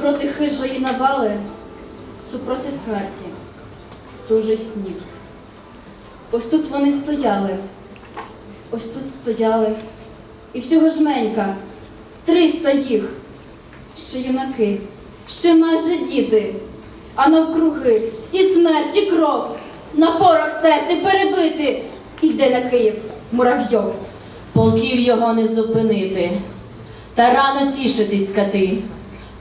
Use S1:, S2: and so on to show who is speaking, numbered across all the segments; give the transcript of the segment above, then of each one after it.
S1: Супроти хижої навали, супроти смерті, стужий сніг. Ось тут вони стояли, ось тут стояли, і всього жменька, триста їх, ще юнаки, ще майже діти, а навкруги і смерть, і кров, на порох стерти, перебити, іде на Київ муравйов.
S2: Полків його не зупинити, та рано тішитись кати,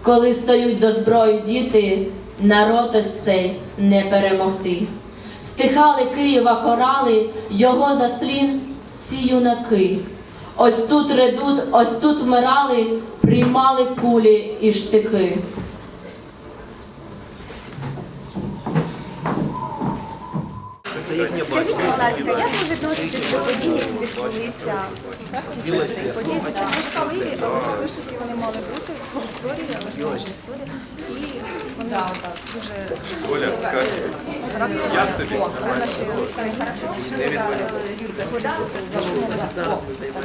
S2: коли стають до зброї діти, народ ось цей не перемогти. Стихали Києва хорали, його заслін ці юнаки. Ось тут редут, ось тут вмирали, приймали кулі і штики.
S3: Скажіть, будь ласка, як ви відноситесь до подій, які відбулися? В ті часи? Події, звичайно, жахливі, але все ж таки вони мали бути. Історія, важлива ж історія. І вони дуже наші згоди сестри, скажімо, молодці.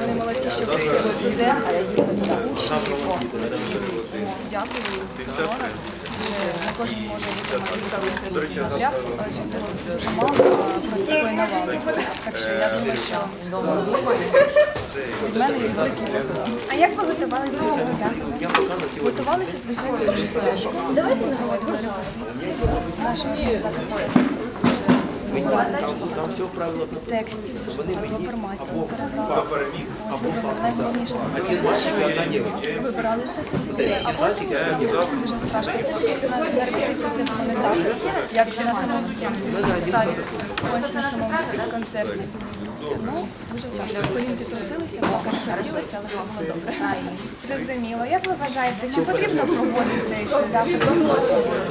S3: Вони молодці, що пустили студенти, учні. Дякую. Кожен може бути маленьким адже того дуже мало практикує навали. Так що я думаю, що від мене є великий вибір.
S4: А як ви готувалися до цього заходу?
S3: Готувалися, звичайно, дуже тяжко. Давайте не наші нашими текстів, дуже багато інформації найголовніше. Вибирали все це собі, а потім дуже страшно. На репетиції не на самому виставі, ось на концерті. Ну, дуже тяжко. Колінки трусилися, так хотілося, але все добре.
S4: Зрозуміло. Як ви вважаєте, чи потрібно проводити?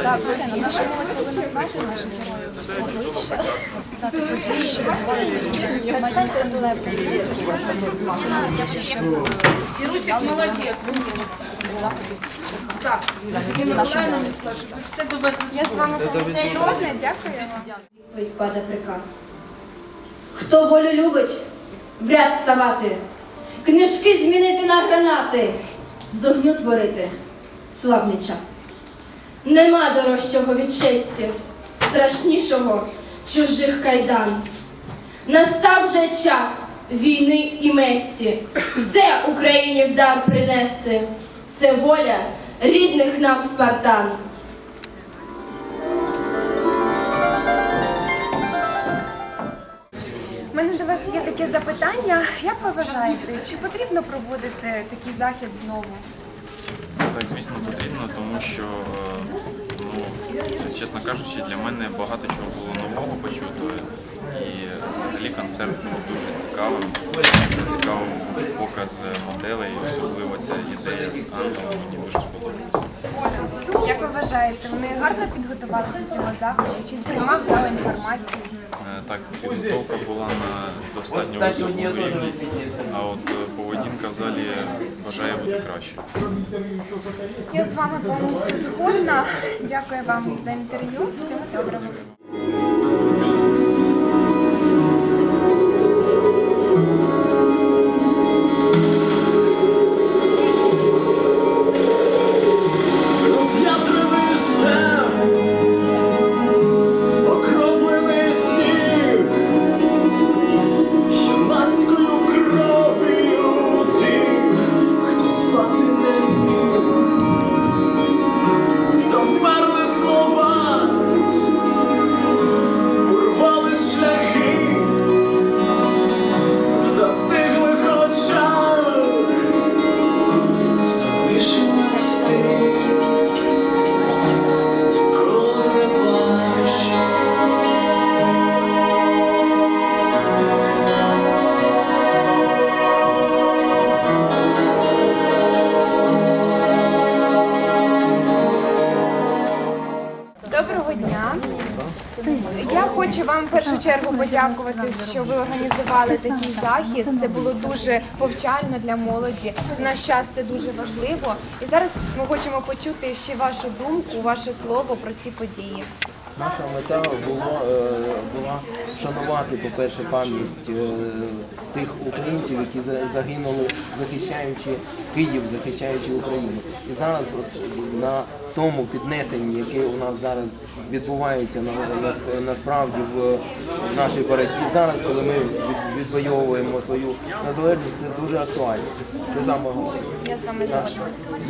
S3: Так, звичайно, наша молодь повинна знати наших героїв обличчя, знати події, що відбувалися. Не знає про них. Я вважаю, що Ірусик молодець. Так.
S4: Я з вами повністю згодна. Дякую вам.
S1: Паде приказ. Хто волю любить, в ряд ставати, книжки змінити на гранати, з огню творити славний час.
S5: Нема дорожчого від честі, страшнішого чужих кайдан. Настав вже час війни і месті, все Україні в дар принести. Це воля рідних нам спартан.
S4: У мене до вас є таке запитання. Як ви вважаєте, чи потрібно проводити такий захід знову?
S6: Так, звісно, потрібно, тому що, ну, чесно кажучи, для мене багато чого було нового почутого. І взагалі концерт був дуже цікавим. Цікавим був показ моделей, особливо ця ідея з ангелом мені дуже сподобалася.
S4: Як ви вважаєте, вони гарно підготували до цього заходу? Чи сприймав зал інформацію?
S6: Е, Так, підготовка була на достатньо високому рівні, а от е, поведінка в залі бажає бути краще.
S4: Я з вами повністю згодна. Дякую вам за інтерв'ю. Всього доброго. Доброго дня. Я хочу вам в першу чергу подякувати, що ви організували такий захід. Це було дуже повчально для молоді. Наш час це дуже важливо. І зараз ми хочемо почути ще вашу думку, ваше слово про ці події.
S7: Наша мета було, е, була вшанувати, по-перше, пам'ять е, тих українців, які за- загинули, захищаючи Київ, захищаючи Україну. І зараз на тому піднесенні, яке у нас зараз відбувається на, на, насправді в, нашій боротьбі, зараз, коли ми від- відвоюємо свою незалежність, це дуже актуально. Це саме головне.
S4: Я з вами згодна.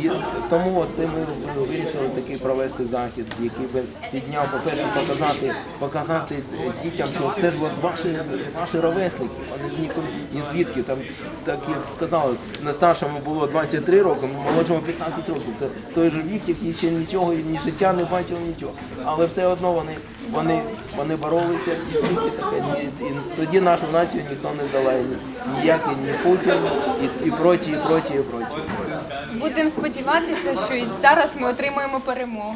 S7: І тому от ми вирішили такий провести захід, який би підняв, по-перше, показати, показати дітям, що це ж от ваші, ваші ровесники, вони ж ніколи ні звідки. Там, так як сказали, на старшому було 23 роки, молодшому 15 років. Це той же вік, який ще нічого, ні життя не бачив, нічого. Але все одно вони, вони, вони боролися, і, і, і, і тоді нашу націю ніхто не здолає, ні- ніякий ні Путін, і, і проті, і проті, і проті.
S4: Будемо сподіватися, що і зараз ми отримаємо перемогу.